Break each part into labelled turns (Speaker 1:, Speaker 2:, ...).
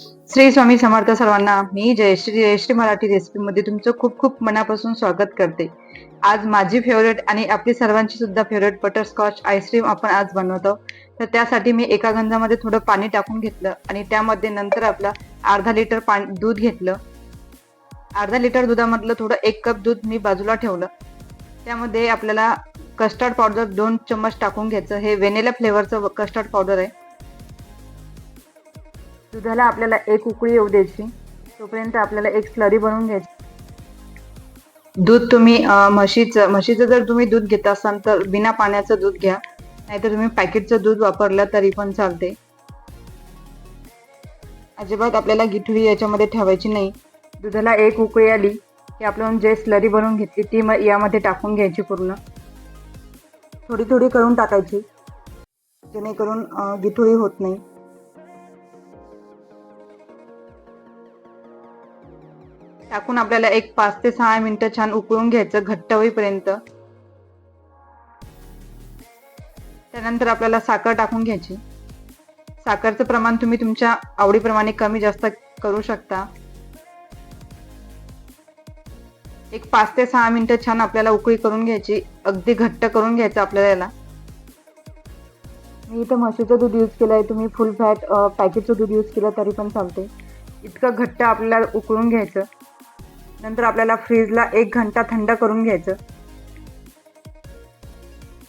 Speaker 1: श्री स्वामी समर्थ सर्वांना मी जयश्री जयश्री मराठी रेसिपीमध्ये तुमचं खूप खूप मनापासून स्वागत करते. आज माझी फेवरेट आणि आपली सर्वांची सुद्धा फेवरेट बटरस्कॉच आईस्क्रीम आपण आज बनवतो. तर त्यासाठी मी एका गंजामध्ये थोडं पाणी टाकून घेतलं आणि त्यामध्ये नंतर आपलं अर्धा लिटर पाणी दूध घेतलं. अर्धा लिटर दुधामधलं थोडं एक कप दूध मी बाजूला ठेवलं. त्यामध्ये आपल्याला कस्टर्ड पावडर दोन चम्मच टाकून घ्यायचं. हे व्हेनिला फ्लेवरचं कस्टर्ड पावडर आहे. दुधाला आपल्याला एक उकळी येऊ द्यायची. तोपर्यंत आपल्याला एक स्लरी बनवून घ्यायची. दूध तुम्ही म्हशीचं म्हशीचं जर तुम्ही दूध घेत असाल तर बिना पाण्याचं दूध घ्या. नाहीतर तुम्ही पॅकेटचं दूध वापरलं तरी पण चालते. अजिबात आपल्याला गिठळी याच्यामध्ये ठेवायची नाही. दुधाला एक उकळी आली की आपण जे स्लरी बनवून घेतली ती मग यामध्ये टाकून घ्यायची पूर्ण. थोडी थोडी करून टाकायची. जेणेकरून गिठळी होत नाही. टाकून आपल्याला एक पाच ते सहा मिनिटं छान उकळून घ्यायचं घट्ट होईपर्यंत. त्यानंतर आपल्याला साखर टाकून घ्यायची. साखरचं प्रमाण तुम्ही तुमच्या आवडीप्रमाणे कमी जास्त करू शकता. एक पाच ते सहा मिनिटं छान आपल्याला उकळी करून घ्यायची अगदी घट्ट करून घ्यायचं आपल्याला याला. मी इथं म्हशीचं दूध यूज केलं आहे तुम्ही फुल फॅट पॅकेटचं दूध यूज केलं तरी पण चालते इतकं घट्ट आपल्याला उकळून घ्यायचं. नंतर आपल्याला फ्रीजला एक घंटा थंड करून घ्यायचं.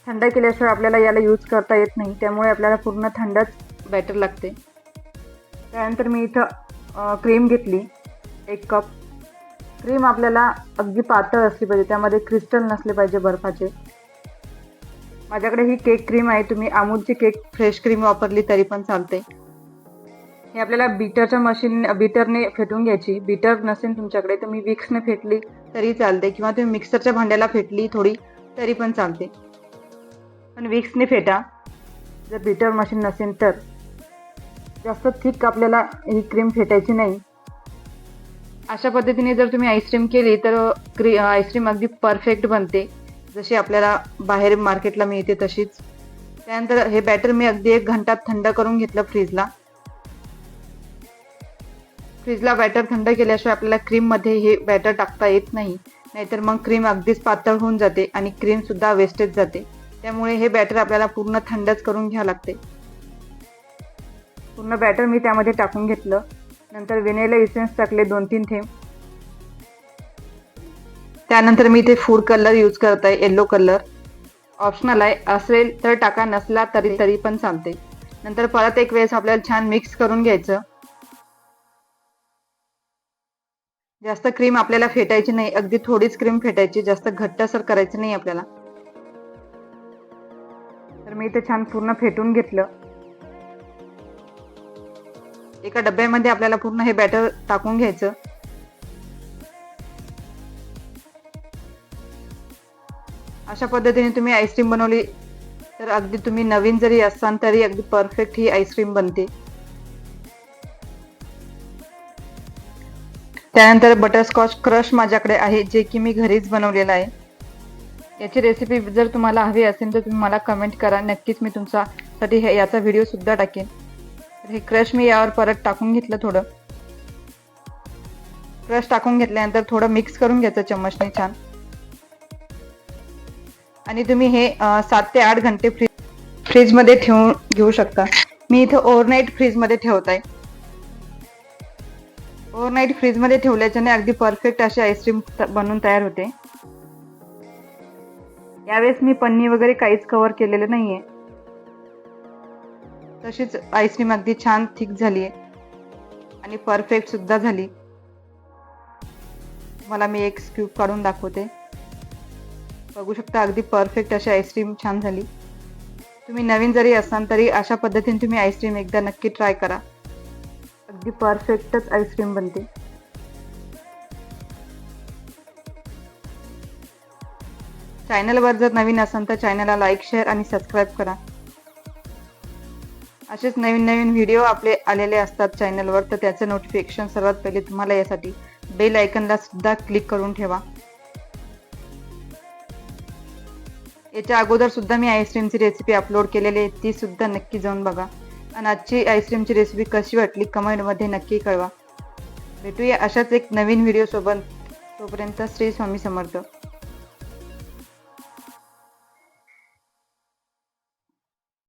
Speaker 1: थंड केल्याशिवाय आपल्याला याला यूज करता येत नाही त्यामुळे आपल्याला पूर्ण थंडच बॅटर लागते. त्यानंतर मी इथं क्रीम घेतली एक कप क्रीम आपल्याला अगदी पातळ असली पाहिजे त्यामध्ये क्रिस्टल नसले पाहिजे बर्फाचे. माझ्याकडे ही केक क्रीम आहे तुम्ही अमूलची केक फ्रेश क्रीम वापरली तरी पण चालते. हे आपल्याला बीटरच्या मशीन बीटरने फेटून घ्यायची. बीटर नसेल तुमच्याकडे तुम्ही विक्सने फेटली तरी चालते. किंवा तुम्ही मिक्सरच्या भांड्याला फेटली थोडी तरी पण चालते. पण विक्सने फेटा. जर बीटर मशीन नसेल तर. जास्त थिक आपल्याला ही क्रीम फेटायची नाही. अशा पद्धतीने जर तुम्ही आईस्क्रीम केली तर क्री आईस्क्रीम अगदी परफेक्ट बनते. जशी आपल्याला बाहेर मार्केटला मिळते तशीच. त्यानंतर हे बॅटर मी अगदी एक घंटा थंड करून घेतलं फ्रीजला फ्रीजला बॅटर थंड केल्याशिवाय आपल्याला क्रीममध्ये हे बॅटर टाकता येत नाही. नाहीतर मग क्रीम अगदीच पातळ होऊन जाते आणि क्रीमसुद्धा वेस्टेज जाते. त्यामुळे हे बॅटर आपल्याला पूर्ण थंडच करून घ्यावं लागते. पूर्ण बॅटर मी त्यामध्ये टाकून घेतलं. नंतर व्हेनेला इसेन्स टाकले दोन तीन थेंब. त्यानंतर मी इथे फूड कलर यूज करत आहे येल्लो कलर. ऑप्शनल आहे असेल तर टाका नसला तरी तरी पण चालते. नंतर परत एक वेळेस आपल्याला छान मिक्स करून घ्यायचं. जास्त क्रीम आपल्याला फेटायची नाही. अगदी थोडीच क्रीम फेटायची. जास्त घट्टसर करायचं नाही आपल्याला. तर मी इथे छान पूर्ण फेटून घेतलं. एका डब्यामध्ये आपल्याला पूर्ण हे बॅटर टाकून घ्यायचं. अशा पद्धतीने तुम्ही आईस्क्रीम बनवली तर अगदी तुम्ही नवीन जरी असाल तरी अगदी परफेक्ट ही आईस्क्रीम बनते. त्यानंतर बटरस्कॉच क्रश माझ्याकडे आहे जे की मी घरीच बनवलेलं आहे. याची रेसिपी जर तुम्हाला हवी असेल तर तुम्ही मला कमेंट करा. नक्कीच मी तुमच्यासाठी हे याचा व्हिडिओसुद्धा टाकेन. तर हे क्रश मी यावर परत टाकून घेतलं थोडं. क्रश टाकून घेतल्यानंतर थोडं मिक्स करून घ्यायचं चम्मचने छान. आणि तुम्ही हे सात ते आठ घंटे फ्रीज फ्रीजमध्ये ठेवून घेऊ शकता. मी इथं ओव्हरनाईट फ्रीजमध्ये ठेवत आहे. ओव्हरनाईट फ्रीजमध्ये ठेवल्याच्याने अगदी परफेक्ट अशी आईस्क्रीम बनवून तयार होते. यावेळेस मी पन्नी वगैरे काहीच कव्हर केलेलं नाहीये. तशीच आईस्क्रीम अगदी छान थिक झाली आहे आणि परफेक्ट सुद्धा झाली. मला मी एक स्क्यूब काढून दाखवते. बघू शकता अगदी परफेक्ट अशी आईस्क्रीम छान झाली. तुम्ही नवीन जरी असाल तरी अशा पद्धतीने तुम्ही आईस्क्रीम एकदा नक्की ट्राय करा. अगदी परफेक्टच आईस्क्रीम बनते. चॅनलवर जर नवीन असाल तर चॅनलला लाईक शेअर आणि सबस्क्राईब करा. असेच नवीन नवीन व्हिडिओ आपले आलेले असतात चॅनलवर तर त्याचं नोटिफिकेशन सर्वात पहिले तुम्हाला यासाठी बेल आयकनला सुद्धा क्लिक करून ठेवा. याच्या अगोदर सुद्धा मी आईस्क्रीमची रेसिपी अपलोड केलेली आहे ती सुद्धा नक्की जाऊन बघा. आणि आजची आईस्क्रीमची रेसिपी कशी वाटली कमेंटमध्ये नक्की कळवा. भेटूया अशाच एक नवीन व्हिडिओसोबत तोपर्यंत श्री स्वामी समर्थ.